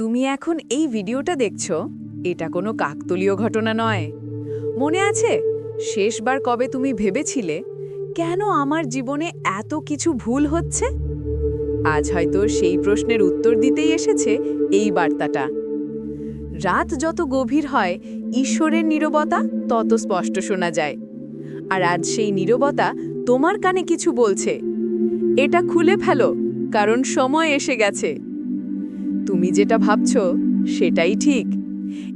তুমি এখন এই ভিডিওটা দেখছ? এটা কোনো কাকতলীয় ঘটনা নয়। মনে আছে? শেষবার কবে তুমি ভেবেছিলে, কেন আমার জীবনে এত কিছু ভুল হচ্ছে? আজ হয়তো সেই প্রশ্নের উত্তর দিতেই এসেছে এই বার্তাটা। রাত যত গভীর হয়, ঈশ্বরের নীরবতা তত স্পষ্ট শোনা যায়। আর আজ সেই নীরবতা তোমার কানে কিছু বলছে। এটা খুলে ফেলো, কারণ সময় এসে গেছে। তুমি যেটা ভাবছ সেটাই ঠিক।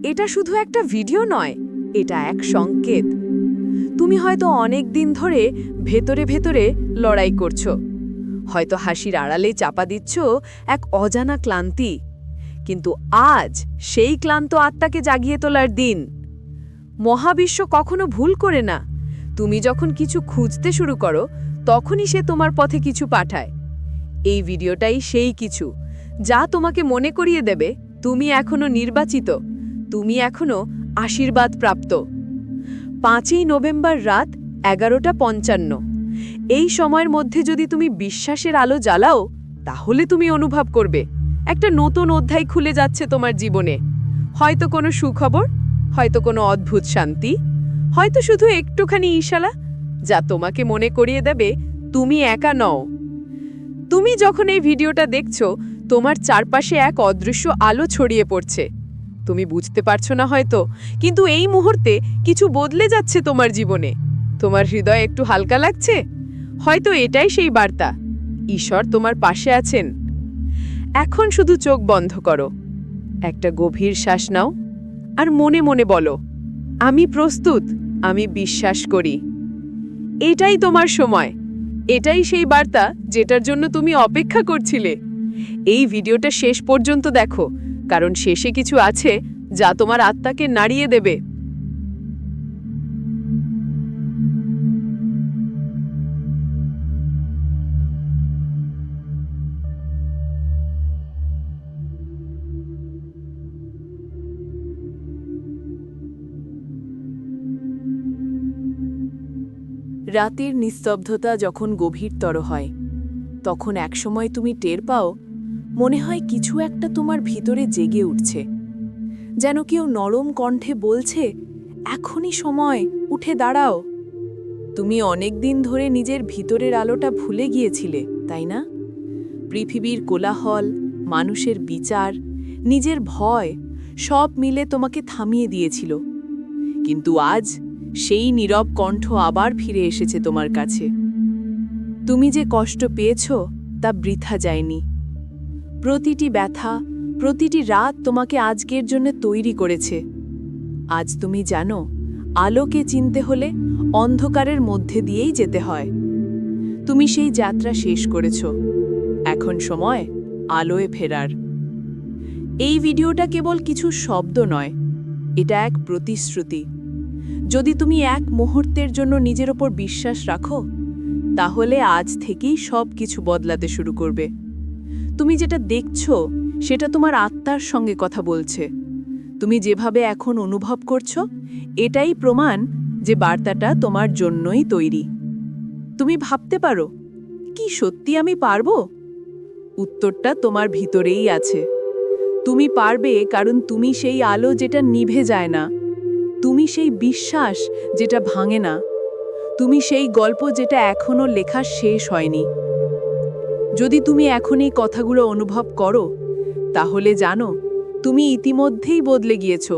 এটা শুধু একটা ভিডিও নয়, এটা এক সংকেত। তুমি হয়তো অনেক দিন ধরে ভেতরে ভেতরে লড়াই করছ। হয়তো হাসির আড়ালে চাপা দিচ্ছ এক অজানা ক্লান্তি। কিন্তু আজ সেই ক্লান্ত আত্মাকে জাগিয়ে তোলার দিন। মহাবিশ্ব কখনো ভুল করে না। তুমি যখন কিছু খুঁজতে শুরু করো, তখনই সে তোমার পথে কিছু পাঠায়। এই ভিডিওটাই সেই কিছু। যা তোমাকে মনে করিয়ে দেবে, তুমি এখনও নির্বাচিত। তুমি এখনও আশীর্বাদ প্রাপ্ত পাঁচই নভেম্বর রাত এগারোটা পঞ্চান্ন। এই সময়ের মধ্যে যদি তুমি বিশ্বাসের আলো জ্বালাও, তাহলে তুমি অনুভব করবে, একটা নতুন অধ্যায় খুলে যাচ্ছে তোমার জীবনে। হয়তো কোনো সুখবর, হয়তো কোনো অদ্ভুত শান্তি, হয়তো শুধু একটুখানি ইশালা যা তোমাকে মনে করিয়ে দেবে, তুমি একা নও। তুমি যখন এই ভিডিওটা দেখছ তোমার চারপাশে এক অদৃশ্য আলো ছড়িয়ে পড়ছে। তুমি বুঝতে পারছ না হয়তো, কিন্তু এই মুহূর্তে কিছু বদলে যাচ্ছে তোমার জীবনে। তোমার হৃদয় একটু হালকা লাগছে? হয়তো এটাই সেই বার্তা। ঈশ্বর তোমার পাশে আছেন। এখন শুধু চোখ বন্ধ করো। একটা গভীর শ্বাস নাও আর মনে মনে বলো, আমি প্রস্তুত, আমি বিশ্বাস করি। এটাই তোমার সময়। এটাই সেই বার্তা যেটার জন্য তুমি অপেক্ষা করছিলে। এই ভিডিওটা শেষ পর্যন্ত দেখো, কারণ শেষে কিছু আছে যা তোমার আত্মাকে নাড়িয়ে দেবে। রাতের নিস্তব্ধতা যখন গভীরতর হয়, তখন একসময় তুমি টের পাও মনে হয় কিছু একটা তোমার ভিতরে জেগে উঠছে। যেন কেউ নরম কণ্ঠে বলছে, এখনই সময়, উঠে দাঁড়াও। তুমি অনেক দিন ধরে নিজের ভিতরের আলোটা ভুলে গিয়েছিলে, তাই না? পৃথিবীর কোলাহল, মানুষের বিচার, নিজের ভয়, সব মিলে তোমাকে থামিয়ে দিয়েছিল। কিন্তু আজ সেই নীরব কণ্ঠ আবার ফিরে এসেছে তোমার কাছে। তুমি যে কষ্ট পেয়েছ, তা বৃথা যায়নি। প্রতিটি ব্যথা, প্রতিটি রাত তোমাকে আজকের জন্য তৈরি করেছে। আজ তুমি জানো, আলোকে চিনতে হলে অন্ধকারের মধ্যে দিয়েই যেতে হয়। তুমি সেই যাত্রা শেষ করেছ। এখন সময় আলোয় ফেরার। এই ভিডিওটা কেবল কিছু শব্দ নয়, এটা এক প্রতিশ্রুতি। যদি তুমি এক মুহূর্তের জন্য নিজের ওপর বিশ্বাস রাখো, তাহলে আজ থেকেই সব কিছু বদলাতে শুরু করবে। তুমি যেটা দেখছ, সেটা তোমার আত্মার সঙ্গে কথা বলছে। তুমি যেভাবে এখন অনুভব করছ, এটাই প্রমাণ যে বার্তাটা তোমার জন্যই তৈরি। তুমি ভাবতে পারো, কি সত্যি আমি পারব? উত্তরটা তোমার ভিতরেই আছে। তুমি পারবে কারণ তুমি সেই আলো যেটা নিভে যায় না। তুমি সেই বিশ্বাস যেটা ভাঙে না। তুমি সেই গল্প যেটা এখনও লেখা শেষ হয়নি। যদি তুমি এখন এই কথাগুলো অনুভব করো, তাহলে জানো, তুমি ইতিমধ্যেই বদলে গিয়েছ।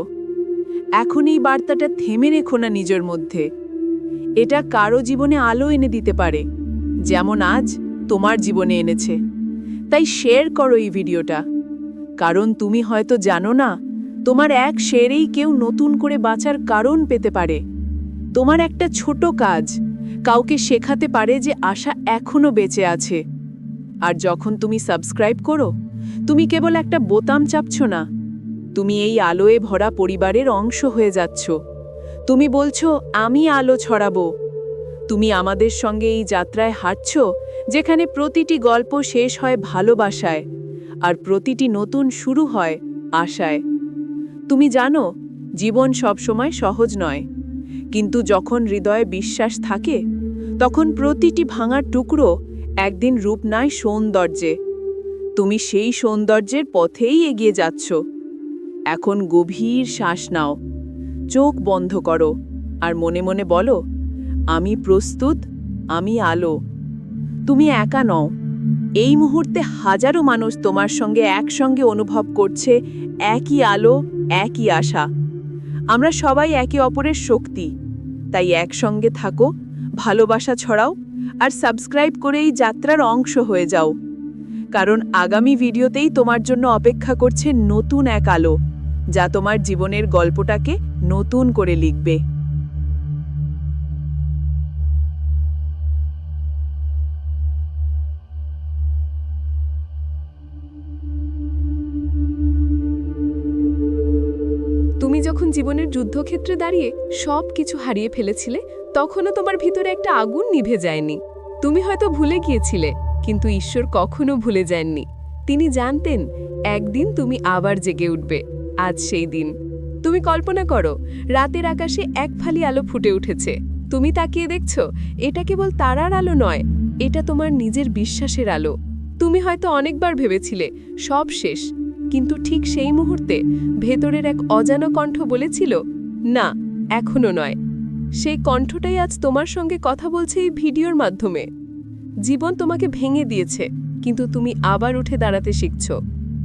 এখন এই বার্তাটা থেমে রেখো না নিজের মধ্যে। এটা কারও জীবনে আলো এনে দিতে পারে, যেমন আজ তোমার জীবনে এনেছে। তাই শেয়ার করো এই ভিডিওটা। কারণ তুমি হয়তো জানো না, তোমার এক শেরেই কেউ নতুন করে বাঁচার কারণ পেতে পারে। তোমার একটা ছোট কাজ, কাউকে শেখাতে পারে যে আশা এখনও বেঁচে আছে। আর যখন তুমি সাবস্ক্রাইব করো, তুমি কেবল একটা বোতাম চাপছ না। তুমি এই আলোয় ভরা পরিবারের অংশ হয়ে যাচ্ছ। তুমি বলছো, আমি আলো ছড়াবো। তুমি আমাদের সঙ্গে এই যাত্রায় হাঁটছ, যেখানে প্রতিটি গল্প শেষ হয় ভালোবাসায়, আর প্রতিটি নতুন শুরু হয় আশায়। তুমি জানো, জীবন সবসময় সহজ নয়, কিন্তু যখন হৃদয়ে বিশ্বাস থাকে, তখন প্রতিটি ভাঙার টুকরো একদিন রূপ নেয় সৌন্দর্যে। তুমি সেই সৌন্দর্যের পথেই এগিয়ে যাচ্ছ। এখন গভীর শ্বাস নাও। চোখ বন্ধ করো। আর মনে মনে বলো, আমি প্রস্তুত, আমি আলো। তুমি একা নও। এই মুহূর্তে হাজারো মানুষ তোমার সঙ্গে একসঙ্গে অনুভব করছে একই আলো, একই আশা। আমরা সবাই একে অপরের শক্তি। তাই একসঙ্গে থাকো, ভালোবাসা ছড়াও আর সাবস্ক্রাইব করে এই যাত্রার অংশ হয়ে যাও। কারণ আগামী ভিডিওতেই তোমার জন্য অপেক্ষা করছে নতুন এক আলো, যা তোমার জীবনের গল্পটাকে নতুন করে লিখবে। তুমি যখন জীবনের যুদ্ধক্ষেত্রে দাঁড়িয়ে সব কিছু হারিয়ে ফেলেছিলে তখনও তোমার ভিতরে একটা আগুন নিভে যায়নি। তুমি হয়তো ভুলে গিয়েছিলে, কিন্তু ঈশ্বর কখনো ভুলে যাননি। তিনি জানতেন, একদিন তুমি আবার জেগে উঠবে, আজ সেই দিন। তুমি কল্পনা করো, রাতের আকাশে এক ফালি আলো ফুটে উঠেছে। তুমি তাকিয়ে দেখছ, এটা কেবল তারার আলো নয়, এটা তোমার নিজের বিশ্বাসের আলো। তুমি হয়তো অনেকবার ভেবেছিলে, সব শেষ, কিন্তু ঠিক সেই মুহূর্তে ভেতরের এক অজানা কণ্ঠ বলেছিল, না, এখনও নয়। সেই কণ্ঠটাই আজ তোমার সঙ্গে কথা বলছে এই ভিডিওর মাধ্যমে। জীবন তোমাকে ভেঙে দিয়েছে, কিন্তু তুমি আবার উঠে দাঁড়াতে শিখছ।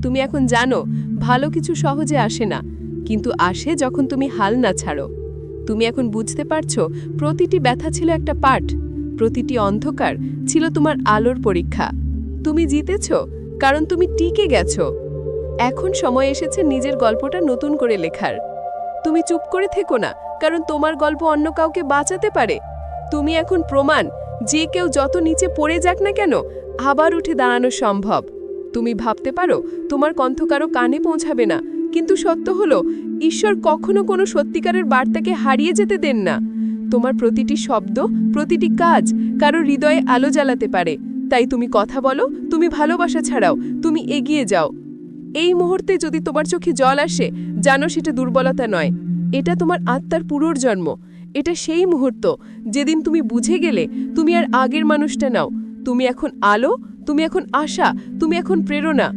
তুমি এখন জানো, ভালো কিছু সহজে আসে না, কিন্তু আসে যখন তুমি হাল না ছাড়ো। তুমি এখন বুঝতে পারছ, প্রতিটি ব্যথা ছিল একটা পাঠ, প্রতিটি অন্ধকার ছিল তোমার আলোর পরীক্ষা। তুমি জিতেছ, কারণ তুমি টিকে গেছো। এখন সময় এসেছে নিজের গল্পটা নতুন করে লেখার। তুমি চুপ করে থেকো না, কারণ তোমার গল্প অন্য কাউকে বাঁচাতে পারে। তুমি এখন প্রমাণ, যে কেউ যত নিচে পড়ে যাক না কেন, আবার উঠে দাঁড়ানো সম্ভব। তুমি ভাবতে পারো, তোমার কণ্ঠ কারও কানে পৌঁছাবে না, কিন্তু সত্য হলো, ঈশ্বর কখনো কোনো সত্যিকারের বার্তাকে হারিয়ে যেতে দেন না। তোমার প্রতিটি শব্দ, প্রতিটি কাজ কারও হৃদয়ে আলো জ্বালাতে পারে। তাই তুমি কথা বলো, তুমি ভালোবাসা ছাড়াও, তুমি এগিয়ে যাও। এই মুহূর্তে যদি তোমার চোখে জল আসে, জানো সেটা দুর্বলতা নয়। এটা তোমার আত্মার পুনর্জন্ম এটা সেই মুহূর্ত, যেদিন তুমি বুঝে গেলে, তুমি আর আগের মানুষটা নাও। তুমি এখন আলো, তুমি এখন আশা, তুমি এখন প্রেরণা।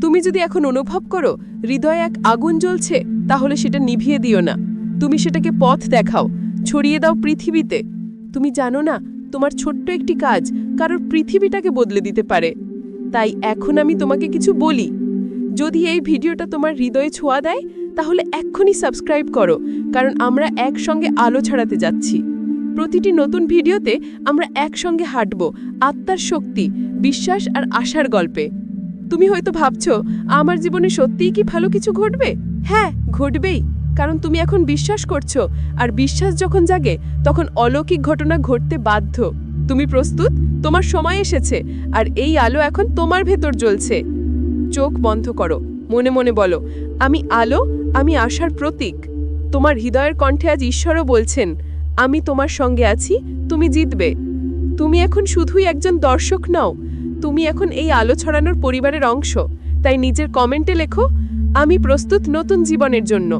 তুমি যদি এখন অনুভব করো, হৃদয়ে এক আগুন জ্বলছে, তাহলে সেটা নিভিয়ে দিও না। তুমি সেটাকে পথ দেখাও, ছড়িয়ে দাও পৃথিবীতে। তুমি জানো না, তোমার ছোট্ট একটি কাজ কারোর পৃথিবীটাকে বদলে দিতে পারে। তাই এখন আমি তোমাকে কিছু বলি। যদি এই ভিডিওটা তোমার হৃদয়ে ছোঁয়া দেয়, তাহলে এক্ষুনি সাবস্ক্রাইব করো, কারণ আমরা একসঙ্গে আলো ছড়াতে যাচ্ছি। প্রতিটি নতুন ভিডিওতে আমরা একসঙ্গে হাঁটব, আত্মার শক্তি, বিশ্বাস আর আশার গল্পে। তুমি হয়তো ভাবছ, আমার জীবনে সত্যিই কি ভালো কিছু ঘটবে? হ্যাঁ ঘটবেই, কারণ তুমি এখন বিশ্বাস করছ, আর বিশ্বাস যখন জাগে, তখন অলৌকিক ঘটনা ঘটতে বাধ্য। তুমি প্রস্তুত? তোমার সময় এসেছে, আর এই আলো এখন তোমার ভেতর জ্বলছে। চোখ বন্ধ করো। মনে মনে বলো, আমি আলো, আমি আশার প্রতীক। তোমার হৃদয়ের কণ্ঠে আজ ঈশ্বরও বলছেন, আমি তোমার সঙ্গে আছি, তুমি জিতবে। তুমি এখন শুধুই একজন দর্শক নাও, তুমি এখন এই আলো ছড়ানোর পরিবারের অংশ। তাই নিজের কমেন্টে লেখো, আমি প্রস্তুত নতুন জীবনের জন্য।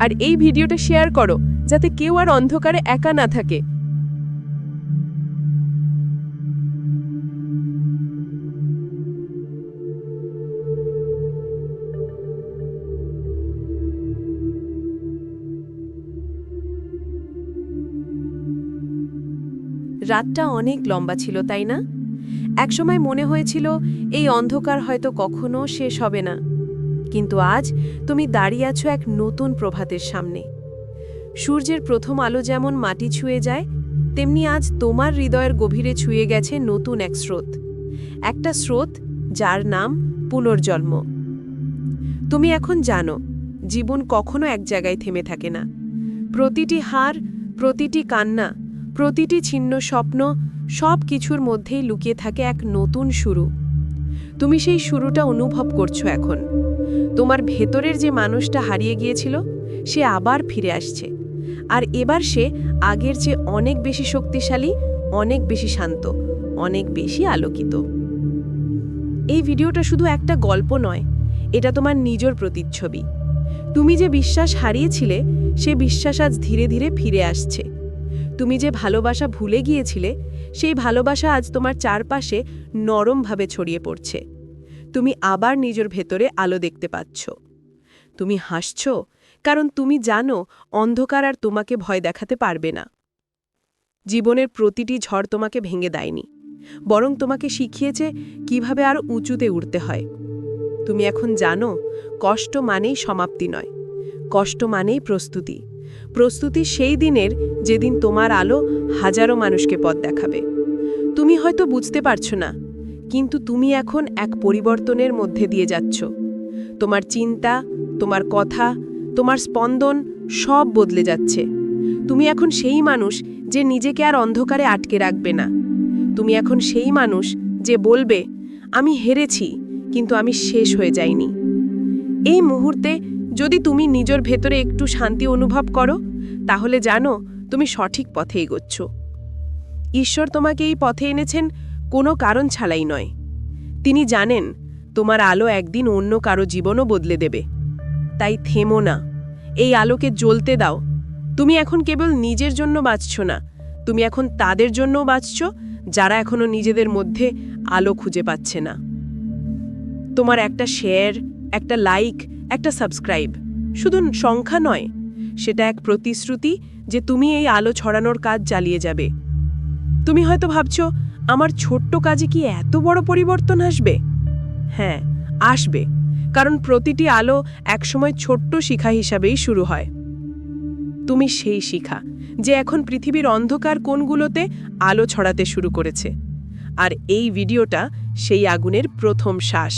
আর এই ভিডিওটা শেয়ার করো, যাতে কেউ আর অন্ধকারে একা না থাকে। রাতটা অনেক লম্বা ছিল, তাই না? একসময় মনে হয়েছিল, এই অন্ধকার হয়তো কখনো শেষ হবে না। কিন্তু আজ তুমি দাঁড়িয়ে আছো এক নতুন প্রভাতের সামনে। সূর্যের প্রথম আলো যেমন মাটি ছুঁয়ে যায়, তেমনি আজ তোমার হৃদয়ের গভীরে ছুঁয়ে গেছে নতুন এক স্রোত। একটা স্রোত যার নাম পুনর্জন্ম। তুমি এখন জানো, জীবন কখনো এক জায়গায় থেমে থাকে না। প্রতিটি হার, প্রতিটি কান্না প্রতিটি ছিন্ন স্বপ্ন সব কিছুর মধ্যেই লুকিয়ে থাকে এক নতুন শুরু। তুমি সেই শুরুটা অনুভব করছ এখন। তোমার ভেতরের যে মানুষটা হারিয়ে গিয়েছিল, সে আবার ফিরে আসছে। আর এবার সে আগের চেয়ে অনেক বেশি শক্তিশালী, অনেক বেশি শান্ত, অনেক বেশি আলোকিত। এই ভিডিওটা শুধু একটা গল্প নয়, এটা তোমার নিজের প্রতিচ্ছবি। তুমি যে বিশ্বাস হারিয়েছিলে, সে বিশ্বাস আজ ধীরে ধীরে ফিরে আসছে। তুমি যে ভালোবাসা ভুলে গিয়েছিলে, সেই ভালোবাসা আজ তোমার চারপাশে নরমভাবে ছড়িয়ে পড়ছে। তুমি আবার নিজের ভেতরে আলো দেখতে পাচ্ছ। তুমি হাসছ, কারণ তুমি জানো অন্ধকার আর তোমাকে ভয় দেখাতে পারবে না। জীবনের প্রতিটি ঝড় তোমাকে ভেঙে দেয়নি, বরং তোমাকে শিখিয়েছে কীভাবে আরও উঁচুতে উঠতে হয়। তুমি এখন জানো কষ্ট মানেই সমাপ্তি নয়, কষ্ট মানেই প্রস্তুতি। প্রস্তুতি সেই দিনের যেদিন তোমার আলো হাজারো মানুষকে পথ দেখাবে। তুমি হয়তো বুঝতে পারছ না, কিন্তু তুমি এখন এক পরিবর্তনের মধ্যে দিয়ে যাচ্ছ। তোমার চিন্তা, তোমার কথা, তোমার স্পন্দন সব বদলে যাচ্ছে। তুমি এখন সেই মানুষ যে নিজেকে আর অন্ধকারে আটকে রাখবে না। তুমি এখন সেই মানুষ যে বলবে, আমি হেরেছি, কিন্তু আমি শেষ হয়ে যাইনি। এই মুহূর্তে যদি তুমি নিজের ভেতরে একটু শান্তি অনুভব করো, তাহলে জানো তুমি সঠিক পথে এগোচ্ছ। ঈশ্বর তোমাকে এই পথে এনেছেন কোনো কারণ ছাড়াই নয়। তিনি জানেন তোমার আলো একদিন অন্য কারও জীবনও বদলে দেবে। তাই থেমো না, এই আলোকে জ্বলতে দাও। তুমি এখন কেবল নিজের জন্য বাঁচছ না, তুমি এখন তাদের জন্যও বাঁচছ, যারা এখনও নিজেদের মধ্যে আলো খুঁজে পাচ্ছে না। তোমার একটা শেয়ার একটা লাইক একটা সাবস্ক্রাইব শুধু সংখ্যা নয়, সেটা এক প্রতিশ্রুতি যে তুমি এই আলো ছড়ানোর কাজ চালিয়ে যাবে। তুমি হয়তো ভাবছ, আমার ছোট্ট কাজে কি এত বড় পরিবর্তন আসবে? হ্যাঁ আসবে, কারণ প্রতিটি আলো একসময় ছোট্ট শিখা হিসাবেই শুরু হয়। তুমি সেই শিখা যে এখন পৃথিবীর অন্ধকার কোণগুলোতে আলো ছড়াতে শুরু করেছে। আর এই ভিডিওটা সেই আগুনের প্রথম শ্বাস।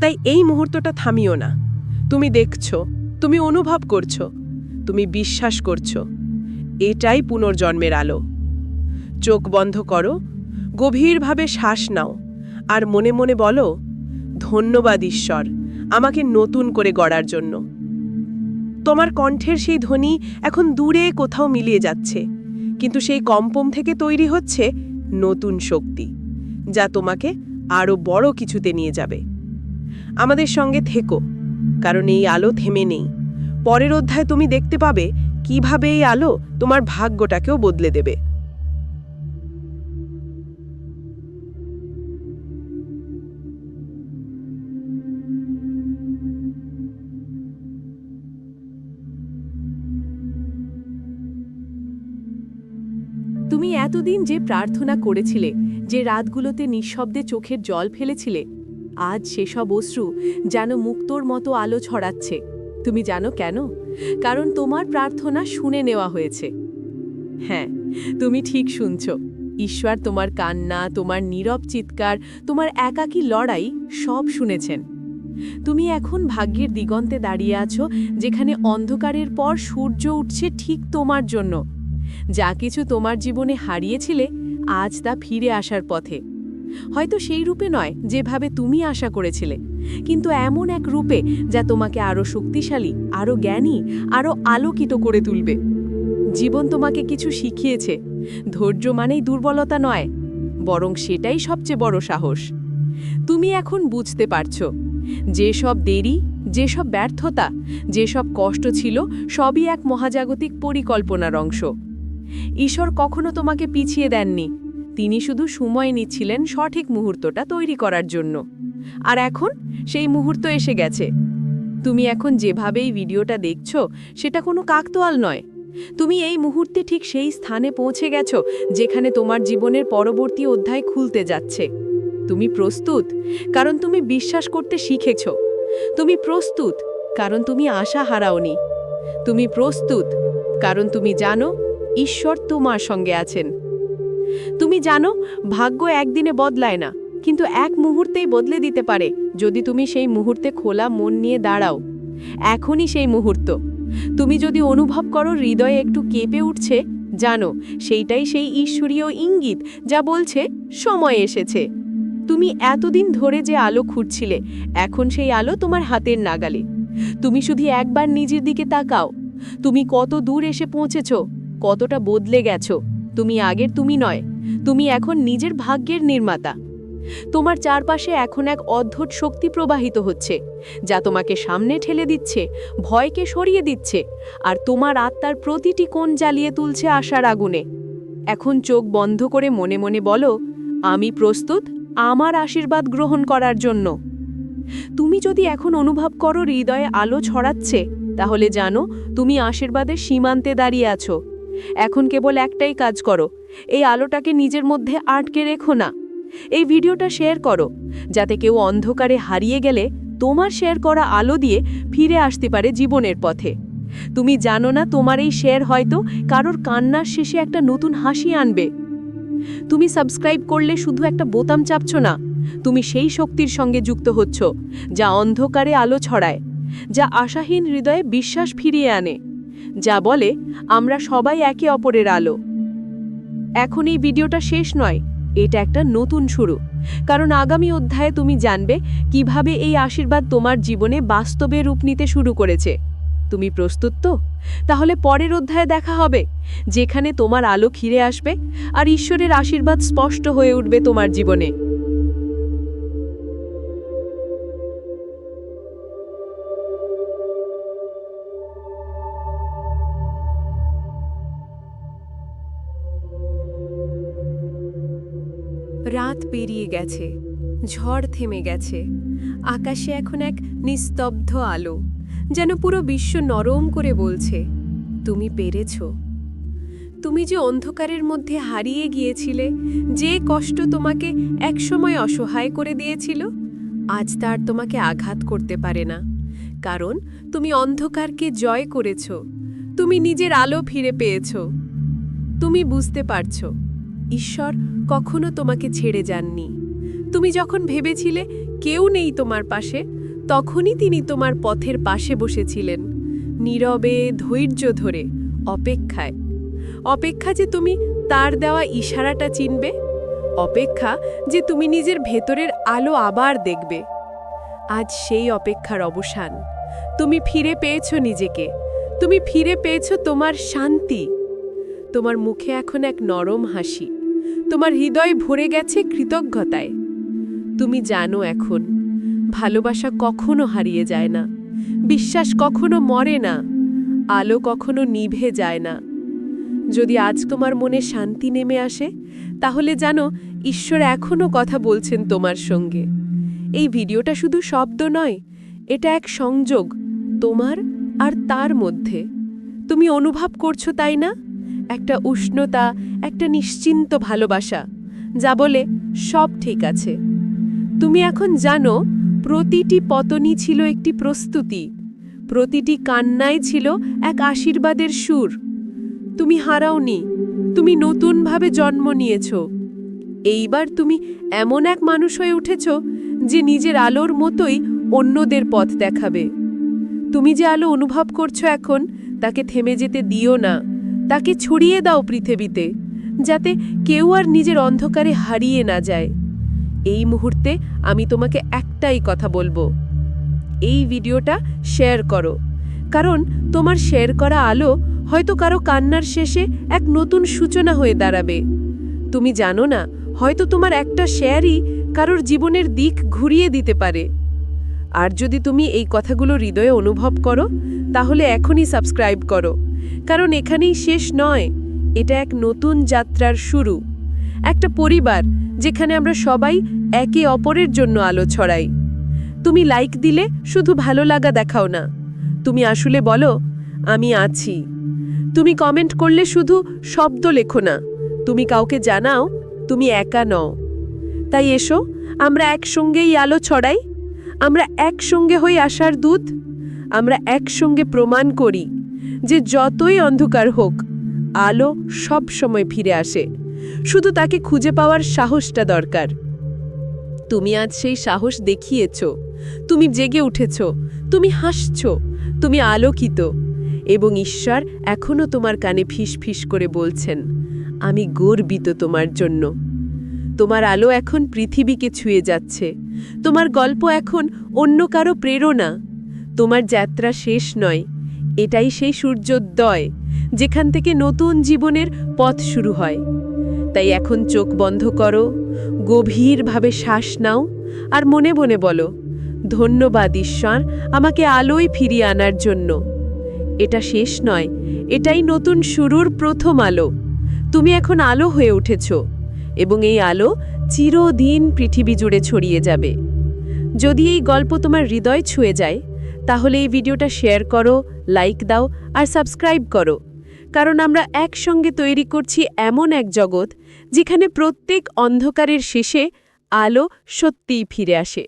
তাই এই মুহূর্তটা থামিও না। তুমি দেখছ, তুমি অনুভব করছ, তুমি বিশ্বাস করছ। এটাই পুনর্জন্মের আলো। চোখ বন্ধ করো, গভীরভাবে শ্বাস নাও, আর মনে মনে বলো, ধন্যবাদ ঈশ্বর, আমাকে নতুন করে গড়ার জন্য। তোমার কণ্ঠের সেই ধ্বনি এখন দূরে কোথাও মিলিয়ে যাচ্ছে, কিন্তু সেই কম্পম থেকে তৈরি হচ্ছে নতুন শক্তি, যা তোমাকে আরও বড় কিছুতে নিয়ে যাবে। আমাদের সঙ্গে থেকো। কারণ এই আলো থেমে নেই। পরের অধ্যায় তুমি দেখতে পাবে কীভাবে এই আলো তোমার ভাগ্যটাকেও বদলে দেবে। তুমি এতদিন যে প্রার্থনা করেছিলে, যে রাতগুলোতে নিঃশব্দে চোখের জল ফেলেছিলে আজ সেসব অশ্রু যেন মুক্তোর মতো আলো ছড়াচ্ছে। তুমি জানো কেন? কারণ তোমার প্রার্থনা শুনে নেওয়া হয়েছে। হ্যাঁ তুমি ঠিক শুনছ। ঈশ্বর তোমার কান্না, তোমার নীরব চিৎকার, তোমার একাকী লড়াই সব শুনেছেন। তুমি এখন ভাগ্যের দিগন্তে দাঁড়িয়ে আছো, যেখানে অন্ধকারের পর সূর্য উঠছে ঠিক তোমার জন্য। যা কিছু তোমার জীবনে হারিয়েছিলে, আজ তা ফিরে আসার পথে। হয়তো সেই রূপে নয় যেভাবে তুমি আশা করেছিলে। কিন্তু এমন এক রূপে যা তোমাকে আরও শক্তিশালী আরও জ্ঞানী আরও আলোকিত করে তুলবে। জীবন তোমাকে কিছু শিখিয়েছে। ধৈর্য মানেই দুর্বলতা নয়, বরং সেটাই সবচেয়ে বড় সাহস। তুমি এখন বুঝতে পারছ, যেসব দেরি, যেসব ব্যর্থতা, যেসব কষ্ট ছিল, সবই এক মহাজাগতিক পরিকল্পনার অংশ। ঈশ্বর কখনো তোমাকে পিছিয়ে দেননি। তিনি শুধু সময় নিচ্ছিলেন সঠিক মুহূর্তটা তৈরি করার জন্য। আর এখন সেই মুহূর্ত এসে গেছে। তুমি এখন যেভাবেই ভিডিওটা দেখছ, সেটা কোনো কাকতোয়াল নয়। তুমি এই মুহূর্তে ঠিক সেই স্থানে পৌঁছে গেছো, যেখানে তোমার জীবনের পরবর্তী অধ্যায় খুলতে যাচ্ছে। তুমি প্রস্তুত, কারণ তুমি বিশ্বাস করতে শিখেছ। তুমি প্রস্তুত, কারণ তুমি আশা হারাওনি। তুমি প্রস্তুত, কারণ তুমি জানো ঈশ্বর তোমার সঙ্গে আছেন। তুমি জানো, ভাগ্য একদিনে বদলায় না, কিন্তু এক মুহূর্তেই বদলে দিতে পারে। যদি তুমি সেই মুহূর্তে খোলা মন নিয়ে দাঁড়াও, এখনই সেই মুহূর্ত। তুমি যদি অনুভব করো হৃদয়ে একটু কেঁপে উঠছে, জানো, সেইটাই সেই ঈশ্বরীয় ইঙ্গিত যা বলছে, সময় এসেছে। তুমি এতদিন ধরে যে আলো খুঁজছিলে, এখন সেই আলো তোমার হাতের নাগালে। তুমি শুধু একবার নিজের দিকে তাকাও। তুমি কত দূর এসে পৌঁছেছ, কতটা বদলে গেছো। তুমি আগের তুমি নয়, তুমি এখন নিজের ভাগ্যের নির্মাতা। তোমার চারপাশে এখন এক অদ্ভুত শক্তি প্রবাহিত হচ্ছে, যা তোমাকে সামনে ঠেলে দিচ্ছে, ভয়কে সরিয়ে দিচ্ছে, আর তোমার আত্মার প্রতিটি কোণ জ্বালিয়ে তুলছে আশার আগুনে। এখন চোখ বন্ধ করে মনে মনে বলো, আমি প্রস্তুত আমার আশীর্বাদ গ্রহণ করার জন্য। তুমি যদি এখন অনুভব করো হৃদয়ে আলো ছড়াচ্ছে, তাহলে জানো তুমি আশীর্বাদের সীমান্তে দাঁড়িয়ে আছো। এখন কেবল একটাই কাজ করো। এই আলোটাকে নিজের মধ্যে আটকে রেখো না। এই ভিডিওটা শেয়ার করো, যাতে কেউ অন্ধকারে হারিয়ে গেলে তোমার শেয়ার করা আলো দিয়ে ফিরে আসতে পারে জীবনের পথে। তুমি জানো না তোমার এই শেয়ার হয়তো কারোর কান্নার শেষে একটা নতুন হাসি আনবে। তুমি সাবস্ক্রাইব করলে শুধু একটা বোতাম চাপছ না, তুমি সেই শক্তির সঙ্গে যুক্ত হচ্ছ, যা অন্ধকারে আলো ছড়ায়, যা আশাহীন হৃদয়ে বিশ্বাস ফিরিয়ে আনে। যা বলে, আমরা সবাই একে অপরের আলো। এখন এই ভিডিওটা শেষ নয়, এটা একটা নতুন শুরু। কারণ আগামী অধ্যায়ে তুমি জানবে কীভাবে এই আশীর্বাদ তোমার জীবনে বাস্তবে রূপ নিতে শুরু করেছে। তুমি প্রস্তুত তো? তাহলে পরের অধ্যায়ে দেখা হবে, যেখানে তোমার আলো ফিরে আসবে আর ঈশ্বরের আশীর্বাদ স্পষ্ট হয়ে উঠবে তোমার জীবনে। পেরিয়ে গেছে, ঝড় থেমে গেছে, আকাশে এখন এক নিস্তব্ধ আলো, যেন পুরো বিশ্ব নরম করে বলছে, তুমি পেরেছ। তুমি যে অন্ধকারের মধ্যে হারিয়ে গিয়েছিলে, যে কষ্ট তোমাকে একসময় অসহায় করে দিয়েছিল, আজ তার তোমাকে আঘাত করতে পারে না। কারণ তুমি অন্ধকারকে জয় করেছ, তুমি নিজের আলো ফিরে পেয়েছ। তুমি বুঝতে পারছ ঈশ্বর কখনো তোমাকে ছেড়ে যাননি। তুমি যখন ভেবেছিলে কেউ নেই তোমার পাশে, তখনই তিনি তোমার পথের পাশে বসেছিলেন, নীরবে, ধৈর্য ধরে, অপেক্ষায়। অপেক্ষা যে তুমি তার দেওয়া ইশারাটা চিনবে, অপেক্ষা যে তুমি নিজের ভেতরের আলো আবার দেখবে। আজ সেই অপেক্ষার অবসান। তুমি ফিরে পেয়েছ নিজেকে। তুমি ফিরে পেয়েছ তোমার শান্তি। তোমার মুখে এখন এক নরম হাসি। তোমার হৃদয় ভরে গেছে কৃতজ্ঞতায়। তুমি জানো এখন, ভালোবাসা কখনো হারিয়ে যায় না, বিশ্বাস কখনো মরে না, আলো কখনো নিভে যায় না। যদি আজ তোমার মনে শান্তি নেমে আসে, তাহলে জানো ঈশ্বর এখনও কথা বলছেন তোমার সঙ্গে। এই ভিডিওটা শুধু শব্দ নয়, এটা এক সংযোগ তোমার আর তার মধ্যে। তুমি অনুভব করছ, তাই না? একটা উষ্ণতা, একটা নিশ্চিন্ত ভালোবাসা, যা বলে সব ঠিক আছে। তুমি এখন জানো, প্রতিটি পতনই ছিল একটি প্রস্তুতি। প্রতিটি কান্নায় ছিল এক আশীর্বাদের সুর। তুমি হারাওনি, তুমি নতুনভাবে জন্ম নিয়েছ। এইবার তুমি এমন এক মানুষ হয়ে উঠেছ, যে নিজের আলোর মতোই অন্যদের পথ দেখাবে। তুমি যে আলো অনুভব করছ এখন, তাকে থেমে যেতে দিও না। তাকে ছড়িয়ে দাও পৃথিবীতে, যাতে কেউ আর নিজের অন্ধকারে হারিয়ে না যায়। এই মুহূর্তে আমি তোমাকে একটাই কথা বলব। এই ভিডিওটা শেয়ার করো, কারণ তোমার শেয়ার করা আলো হয়তো কারও কান্নার শেষে এক নতুন সূচনা হয়ে দাঁড়াবে। তুমি জানো না, হয়তো তোমার একটা শেয়ারই কারোর জীবনের দিক ঘুরিয়ে দিতে পারে। আর যদি তুমি এই কথাগুলো হৃদয়ে অনুভব করো, তাহলে এখনই সাবস্ক্রাইব করো। কারণ এখানেই শেষ নয়, এটা এক নতুন যাত্রার শুরু। একটা পরিবার যেখানে আমরা সবাই একে অপরের জন্য আলো ছড়াই। তুমি লাইক দিলে শুধু ভালো লাগা দেখাও না। তুমি আসলে বলো, আমি আছি। তুমি কমেন্ট করলে শুধু শব্দ লেখো না। তুমি কাউকে জানাও, তুমি একা নও। তাই এসো, আমরা একসঙ্গেই আলো ছড়াই। আমরা একসঙ্গে হই আসার দূত। আমরা একসঙ্গে প্রমাণ করি। যে যতই অন্ধকার হোক, আলো সব সময় ফিরে আসে। শুধু তাকে খুঁজে পাওয়ার সাহসটা দরকার। তুমি আজ সেই সাহস দেখিয়েছ। তুমি জেগে উঠেছ। তুমি হাসছ। তুমি আলোকিত। এবং ঈশ্বর এখনও তোমার কানে ফিস ফিস করে বলছেন, আমি গর্বিত তোমার জন্য। তোমার আলো এখন পৃথিবীকে ছুঁয়ে যাচ্ছে। তোমার গল্প এখন অন্য কারও প্রেরণা। তোমার যাত্রা শেষ নয়। এটাই সেই সূর্যোদয়, যেখান থেকে নতুন জীবনের পথ শুরু হয়। তাই এখন চোখ বন্ধ করো, গভীরভাবে শ্বাস নাও আর মনে মনে বলো, ধন্যবাদ ঈশ্বর আমাকে আলোয় ফিরিয়ে আনার জন্য। এটা শেষ নয়, এটাই নতুন শুরুর প্রথম আলো। তুমি এখন আলো হয়ে উঠেছ এবং এই আলো চিরদিন পৃথিবী জুড়ে ছড়িয়ে যাবে। যদি এই গল্প তোমার হৃদয় ছুঁয়ে যায় তাহলে এই ভিডিওটা শেয়ার করো লাইক দাও আর সাবস্ক্রাইব করো। কারণ আমরা একসঙ্গে তৈরি করছি এমন এক জগৎ যেখানে প্রত্যেক অন্ধকারের শেষে আলো সত্যিই ফিরে আসে।